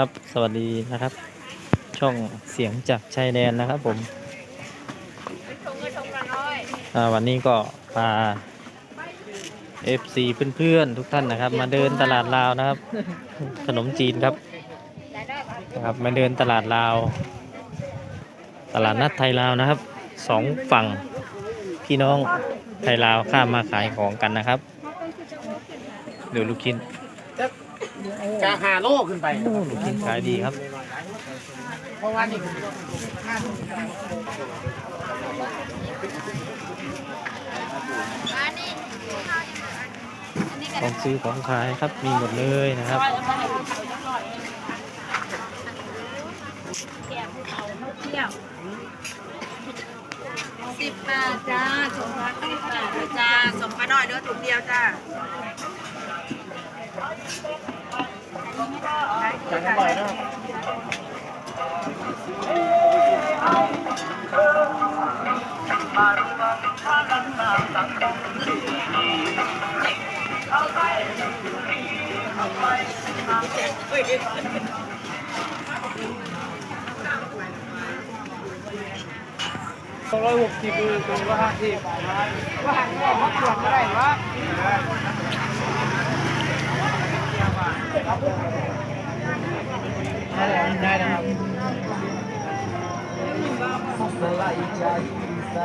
ครับ สวัสดีนะครับ ช่องเสียงจากชายแดนนะครับผมอ่าวันนี้ก็พา FC เพื่อนๆทุกท่านนะครับ มาเดินตลาดลาวนะครับ ขนมจีนครับนะครับ มาเดินตลาดลาว ตลาดนัดไทยลาวนะครับสองฝั่งพี่น้องไทยลาวข้ามมาขายของกันนะครับ เดี๋ยวลูกชิ้น กาหาโลขึ้นไปโอ้ลูกชิ้นขายดีครับ เพราะว่านี่ของซื้อของขายครับมีหมดเลยนะครับสิบบาทจ้าสมพักสิบบาทเลยจ้าสมปลาหน่อยเนื้อถุงเดียวจ้า จังบ่อยนะสองร้อยหกสิบสองร้อยห้าสิบ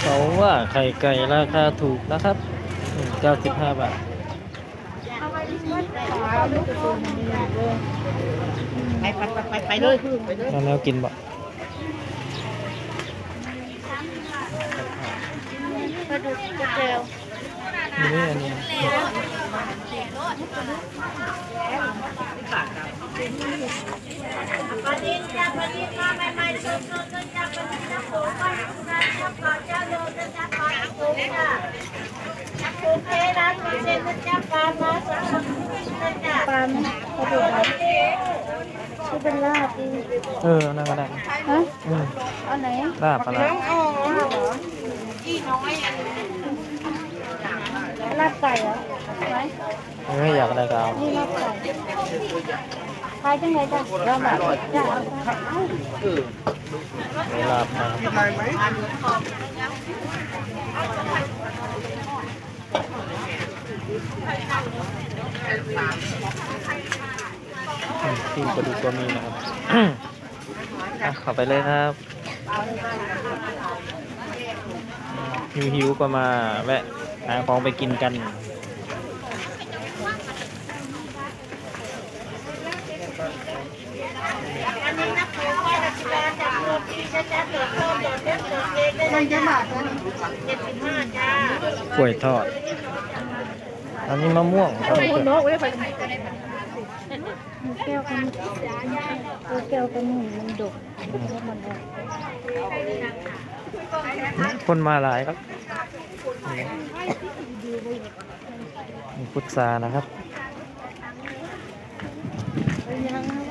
เขาว่าไข่ไก่ราคาถูกนะครับ 95 บาทไปไปไปไปเลยแล้วแนวกินบ่ปลาดุกกระเจียว อันนี้ปลาดินจ้าปลาดินมาใหม่ๆสดๆจ้าปลาดินจ้าโผล่ปลาดุกจ้าปลาจ้าโลจ้าปลาโผล่จ้าโอเคนะคุณเซนจ้าปลามาสดๆจ้าปลาปลาดุกที่เป็นลาบดีเออนั่นก็ได้ฮะอืมเอาไหนลาบปลาร้าอ๋อ ลาบไก่เหรอไหมเอออยากอะไรก็เอานี่ลาบไก่ขายจังไงจ้ะลาบแบบจ้ะเอาไปเอาเวลาบมากินอะไรไหมอืมปิ้งปลาดุกก็มีนะครับอะเข้าไปเลยครับ หิวหิวๆก็มาแวะ หาของไปกินกันอันนี้นักเรียนว่าราชการจากโรงเรียนจ้าเกิดข้าวเกิดเล็กเกิดเล็กได้เลยจ้าเจ็ดสิบห้าจ้ากล้วยทอด อันนี้มะม่วงครับคุณนกเว้ยไปแก้วกันตัวแก้วกันมันดุมันออกคนมาหลายครับมี พุทรานะครับยังไม่ไ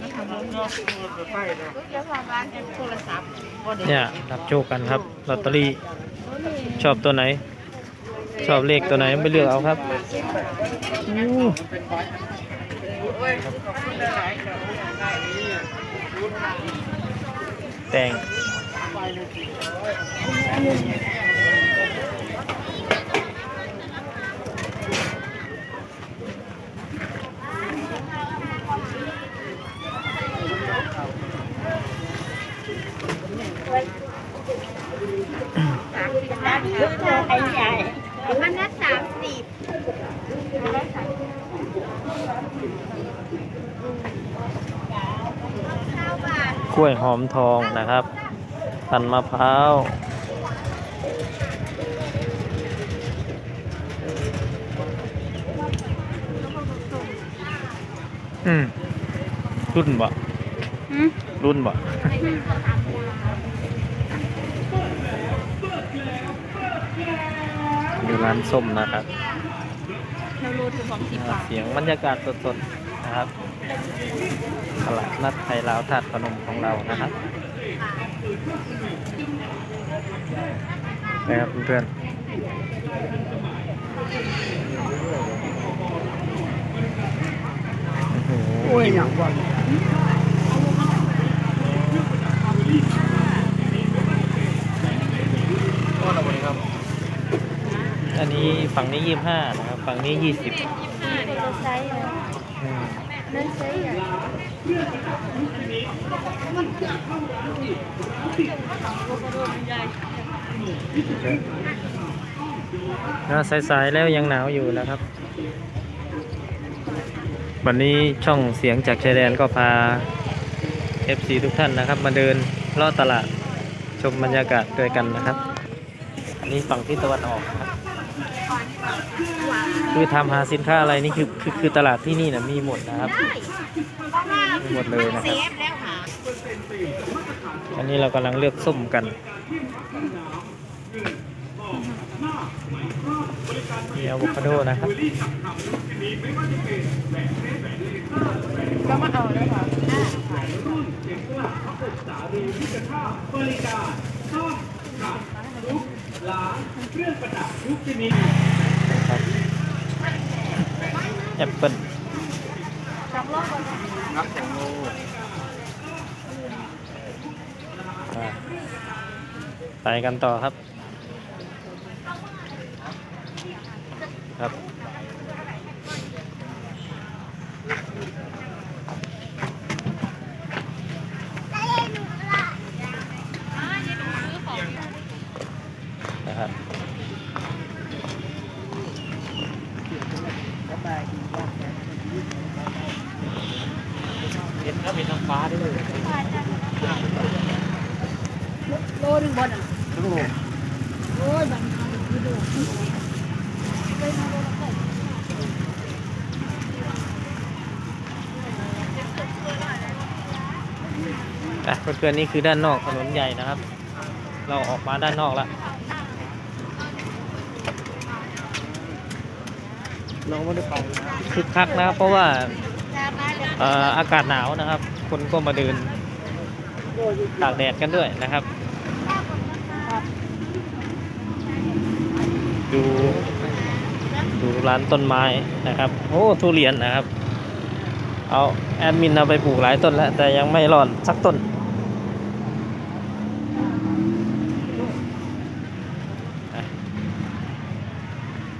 หวจะ I don't understand เนี่ยรับโชคกันครับลอตเตอรี่ชอบตัวไหน ชอบเลขตัวไหนไม่เลือกเอาครับอู้แต่ง อันใหญ่อันละสามสิบกล้วยหอมทองนะครับ พันมะพร้าวอืมรุ่นบ่รุ่นบ่ อยู่ร้านส้มนะครับเราโลถึงของสิบบาทเสียงบรรยากาศสดๆนะครับตลาดนัดไทยลาวถาดพนมของเรานะครับนะครับเพื่อนๆโอ้โหโอ้ยอย่างว่า นนี้ฝั่งนี้ยี่ห้านะครับฝั่งนี้ยี่สิบเราใช้เล่นใช้อะนะสายๆแล้วยังหนาวอยู่นะครับ วันนี้ช่องเสียงจากชายแดนก็พา FC ทุกท่านนะครับ มาเดินลอดตลาดชมบรรยากาศด้วยกันนะครับอันนี้ฝั่งที่ตะวันออกนะ ครับคือทำหาสินค้าอะไรนี่คือคือคือตลาดที่นี่นะมีหมดนะครับมีหมดเลยนะครับแล้วค่ะอันนี้เรากำลังเลือกส้มกันมีอะโวคาโดนะครับก็มาเอาเลยค่ะ ครับแอปเปิ้ลจับรอบก่อนนับของโลไปกันต่อครับ ครับ เห็นครับเห็นน้ำฟ้าด้วยโลหนึ่งบนอะทั้งโลโอ้ยบังคับดูดูเลยมาโลละก่อนอะเพื่อนๆนี่คือด้านนอกถนนใหญ่นะครับ เราออกมาด้านนอกแล้ว น้องไม่ได้ไปคึกคักนะครับ เพราะว่าอากาศหนาวนะครับ คนก็มาเดินตากแดดกันด้วยนะครับ ดูดูร้านต้นไม้นะครับโอ้ทุเรียนนะครับ เอาแอดมินเอาไปปลูกหลายต้นแล้ว แต่ยังไม่รอดสักต้น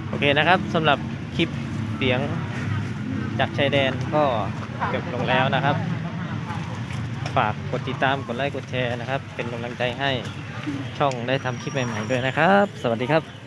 โอเคนะครับสำหรับ คลิปเสียงจากชายแดนก็จบลงแล้วนะครับ ฝากกดติดตามกดไลค์กดแชร์นะครับ เป็นกำลังใจให้ช่องได้ทำคลิปใหม่ ๆ ด้วยนะครับ สวัสดีครับ